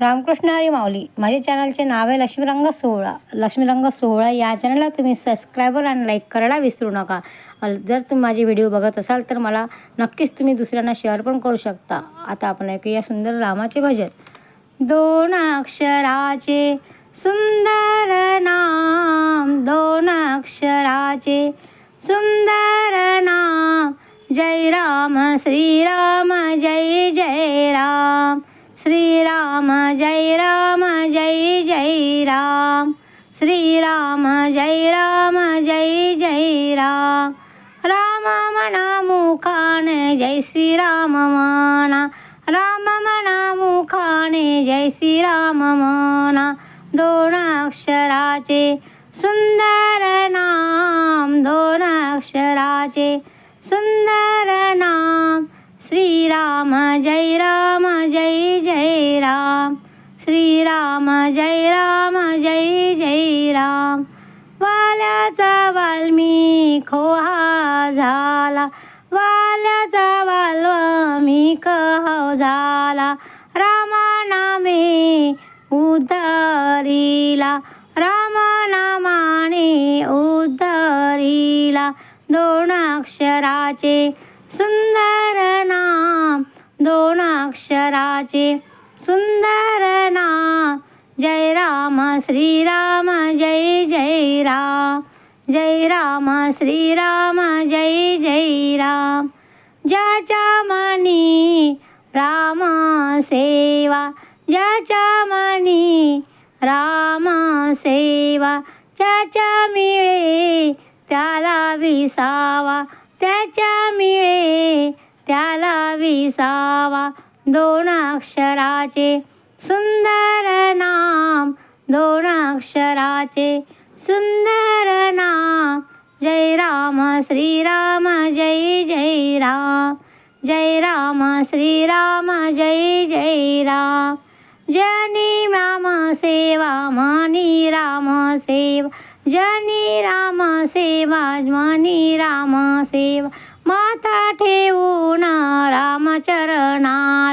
रामकृष्ण हरी माऊली माझ्या चॅनलचे नाव आहे लक्ष्मीरंग सोहळा. लक्ष्मीरंग सोहळा या चॅनलला तुम्ही सबस्क्रायबर आणि लाईक करायला विसरू नका. जर तुम्ही माझे व्हिडिओ बघत असाल तर मला नक्कीच तुम्ही दुसऱ्यांना शेअर पण करू शकता. आता आपण ऐकूया सुंदर रामाचे भजन. दोन अक्षराचे सुंदर नाम दोन अक्षराचे सुंदर नाम. जय राम श्रीराम जय श्रीराम जय राम जय जय राम। राम म्हणा मुखाने जय श्रीराम म्हणा राम म्हणा मुखाने जय श्रीराम म्हणा दोन अक्षराचे सुंदर नाम दोन अक्षराचे सुंदर नाम। श्रीराम जय राम जय जय राम। श्रीराम जय राम जय जय राम. वाल्याचा वाल्मी खोहा झाला. वाल्याचा वाल्मिक कहो झाला. रामा नामे उद्धरीला राम नामाने उद्धरीला दोन अक्षराचे सुंदर नाम दोन अक्षराचे सुंदर नाम जय राम श्रीराम जय जय राम। जय राम श्रीराम जय जय राम। ज्याच्या मनी राम सेवा। ज्याच्या मनी राम सेवा। ज्याच्या मिळे त्याला विसावा। त्याच्या मिळे त्याला विसावा। दोन अक्षराचे सुंदर नाम. दोन अक्षराचे सुंदर नाम. जय राम श्रीराम जय जय राम. जय राम श्रीराम जय जय राम. जनी राम सेवा मनी राम सेवा. जनी राम सेवा मनी राम सेवा. माता ठेवून रामचरणा